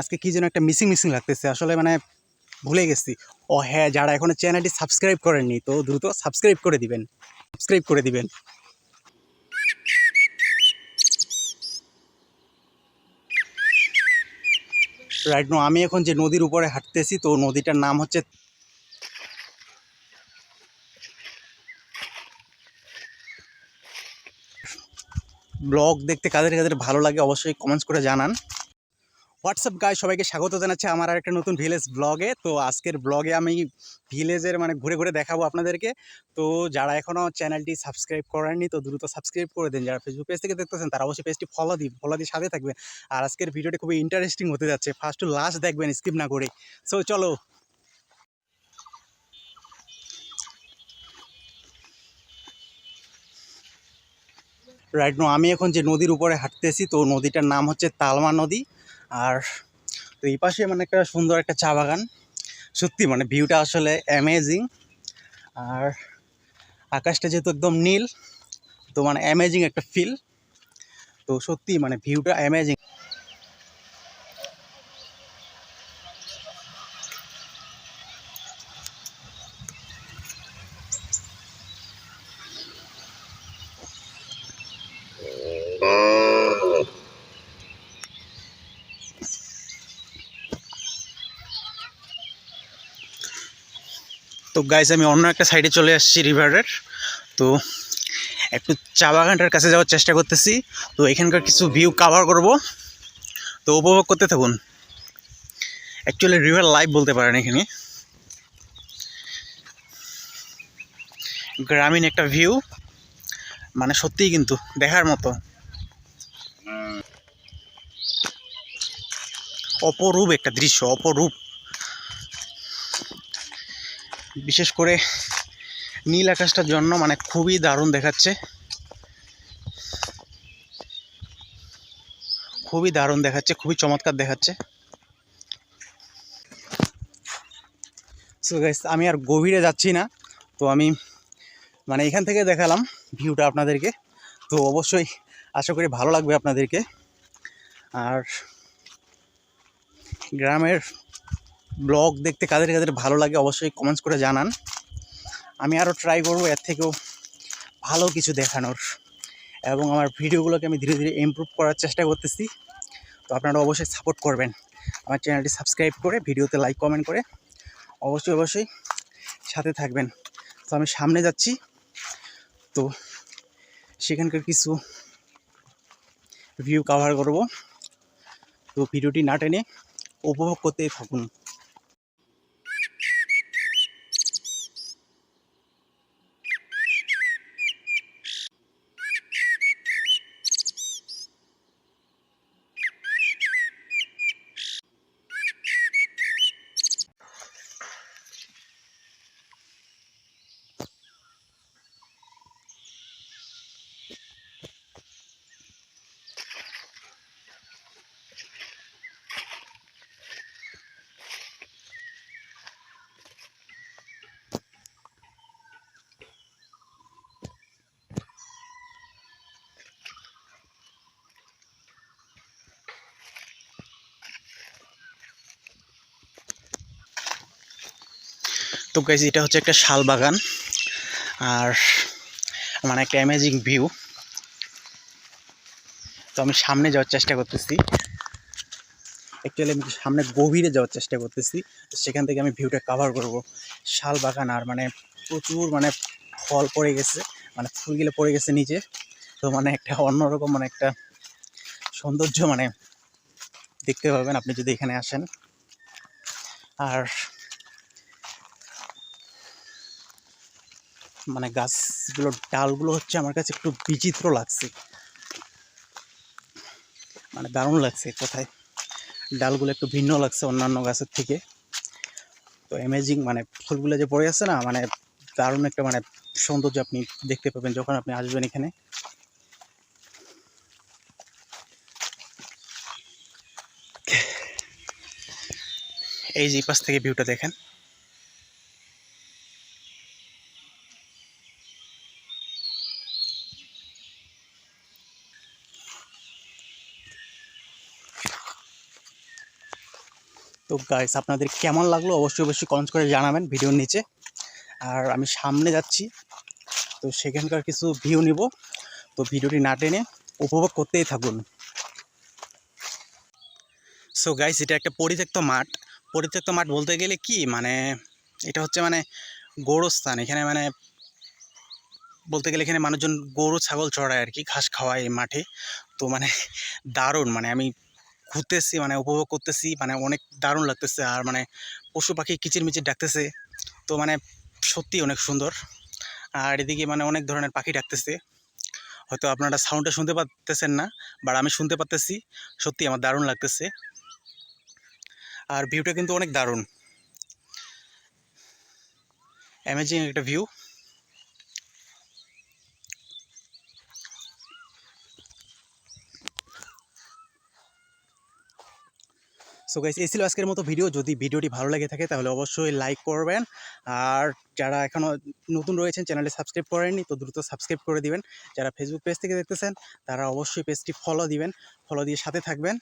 আজকে কি যেন একটা মিসিং মিসিং লাগতেছে। আসলে মানে ভুলে গেছি। ও হ্যাঁ যারা এখনও চ্যানেলটি সাবস্ক্রাইব করেননি, তো দ্রুত সাবস্ক্রাইব করে দিবেন। সাবস্ক্রাইব করে দিবেন। রাইট নো আমি এখন যে নদীর উপরে হাঁটতেছি, তো নদীটার নাম হচ্ছে ব্লগ দেখতে কাদের কাদের ভালো লাগে অবশ্যই কমেন্টস করে জানান। হোয়াটসঅ্যাপ গায়ে সবাইকে স্বাগত জানাচ্ছি আমার আর একটা নতুন ভিলেজ ব্লগে তো আজকের ব্লগে আমি ভিলেজের মানে ঘুরে ঘুরে দেখাবো আপনাদেরকে। তো যারা এখনও চ্যানেলটি সাবস্ক্রাইব করেননি, তো দ্রুত সাবস্ক্রাইব করে দিন। যারা ফেসবুক পেজ থেকে দেখতেছেন, তারা অবশ্যই পেজটি ফলো দিন ফলো দিয়ে সাথে থাকবেন। আর আজকের ভিডিওটি খুবই ইন্টারেস্টিং হতে যাচ্ছে। ফার্স্ট টু লাস্ট দেখবেন স্কিপ না করে সো চলো। রাইট নো আমি এখন যে নদীর উপরে হাঁটতেছি, তো নদীটার নাম হচ্ছে তালমা নদী। আর তো এই পাশে মানে একটা সুন্দর একটা চা বাগান। সত্যি মানে ভিউটা আসলে অ্যামেজিং আর আকাশটা যেহেতু একদম নীল, তো মানে অ্যামেজিং একটা ফিল তো সত্যি মানে ভিউটা অ্যামেজিং তো গাইজ আমি অন্য একটা সাইডে চলে আসছি রিভারের তো একটু চা বাগানটার কাছে যাওয়ার চেষ্টা করতেছি। তো এখানকার কিছু ভিউ কাভার করব। তো উপভোগ করতে থাকুন। অ্যাকচুয়ালি রিভার লাইভ বলতে পারেন এখানে। গ্রামীণ একটা ভিউ মানে সত্যিই কিন্তু, দেখার মতো। অপরূপ একটা দৃশ্য, অপরূপ। বিশেষ করে নীল আকাশটার জন্য মানে খুবই দারুণ দেখাচ্ছে। খুবই দারুণ দেখাচ্ছে, খুবই চমৎকার দেখাচ্ছে। সো গাইস আমি আর গভীরে যাচ্ছি না, তো আমি মানে এখান থেকে দেখালাম ভিউটা আপনাদেরকে, তো অবশ্যই আশা করি ভালো লাগবে আপনাদেরকে। আর গ্রামের ব্লগ দেখতে কাদের কাদের ভালো লাগে অবশ্যই কমেন্টস করে জানান। আমি আরও ট্রাই করব, এর থেকেও ভালো কিছু দেখানোর। এবং আমার ভিডিওগুলোকে আমি ধীরে ধীরে ইমপ্রুভ করার চেষ্টা করতেছি। তো আপনারা অবশ্যই সাপোর্ট করবেন। আমার চ্যানেলটি সাবস্ক্রাইব করে, ভিডিওতে লাইক কমেন্ট করে অবশ্যই অবশ্যই সাথে থাকবেন। তো আমি সামনে যাচ্ছি। তো সেখানকার কিছু ভিউ কভার করব। তো ভিডিওটি না টেনে উপভোগ করতেই থাকুন। তো গাইজ এটা হচ্ছে একটা শাল বাগান। আর মানে একটা অ্যামেজিং ভিউ তো আমি সামনে যাওয়ার চেষ্টা করতেছি। অ্যাকচুয়ালি আমি সামনে গভীরে যাওয়ার চেষ্টা করতেছি। তো সেখান থেকে আমি ভিউটা কাভার করব। শাল বাগান আর মানে প্রচুর মানে ফল পড়ে গেছে। মানে ফুলগুলো পড়ে গেছে নিচে। তো মানে একটা অন্যরকম মানে একটা সৌন্দর্য মানে দেখতে পাবেন আপনি যদি এখানে আসেন। আর মানে গাছগুলোর ডালগুলো হচ্ছে আমার কাছে একটু বিচিত্র লাগছে। মানে দারুণ লাগছে কোথায়। ডালগুলো একটু ভিন্ন লাগছে অন্যান্য গাছের থেকে। তো অ্যামেজিং মানে ফুলগুলো যে পড়ে আছে না মানে দারুণ একটা মানে সৌন্দর্য আপনি দেখতে পাবেন যখন আপনি আসবেন এখানে। এই যে পাশ থেকে ভিউটা দেখেন। তো গাইস আপনাদের কেমন লাগল অবশ্যই অবশ্যই কমেন্ট করে জানাবেন ভিডিওর নিচে। আর আমি সামনে যাচ্ছি, তো সেখানকার কিছু ভিউ নিব। তো ভিডিওটি না টেনে উপভোগ করতেই থাকুন। সো গাইস এটা একটা পরিত্যক্ত মাঠ। পরিত্যক্ত মাঠ বলতে গেলে কি? মানে এটা হচ্ছে মানে গোরস্থান। এখানে মানে বলতে গেলে এখানে মানুষজন গরু, ছাগল চড়ায় আর কি, ঘাস খাওয়ায় মাঠে। তো মানে দারুণ। মানে আমি ঘুরতেছি মানে উপভোগ করতেছি মানে অনেক দারুণ লাগতেছে। আর মানে পশু পাখি কিচিরমিচির ডাকতেছে। তো মানে সত্যি অনেক সুন্দর। আর এদিকে মানে অনেক ধরনের পাখি ডাকতেছে। হয়তো আপনারা সাউন্ডটা শুনতে পারতেছেন না বাট আমি শুনতে পারতেছি। সত্যি আমার দারুণ লাগতেছে। আর ভিউটা কিন্তু অনেক দারুণ। অ্যামেজিং একটা ভিউ সো গাইস এই ছিল আজকের মতো ভিডিও যদি ভিডিওটি ভালো লাগে থাকে, তাহলে অবশ্যই লাইক করবেন। আর যারা এখনও নতুন রয়েছেন চ্যানেলে সাবস্ক্রাইব করেননি, তো দ্রুত সাবস্ক্রাইব করে দিবেন। যারা ফেসবুক পেজ থেকে দেখতেছেন, তারা অবশ্যই পেজটি ফলো দিবেন। ফলো দিয়ে সাথে থাকবেন।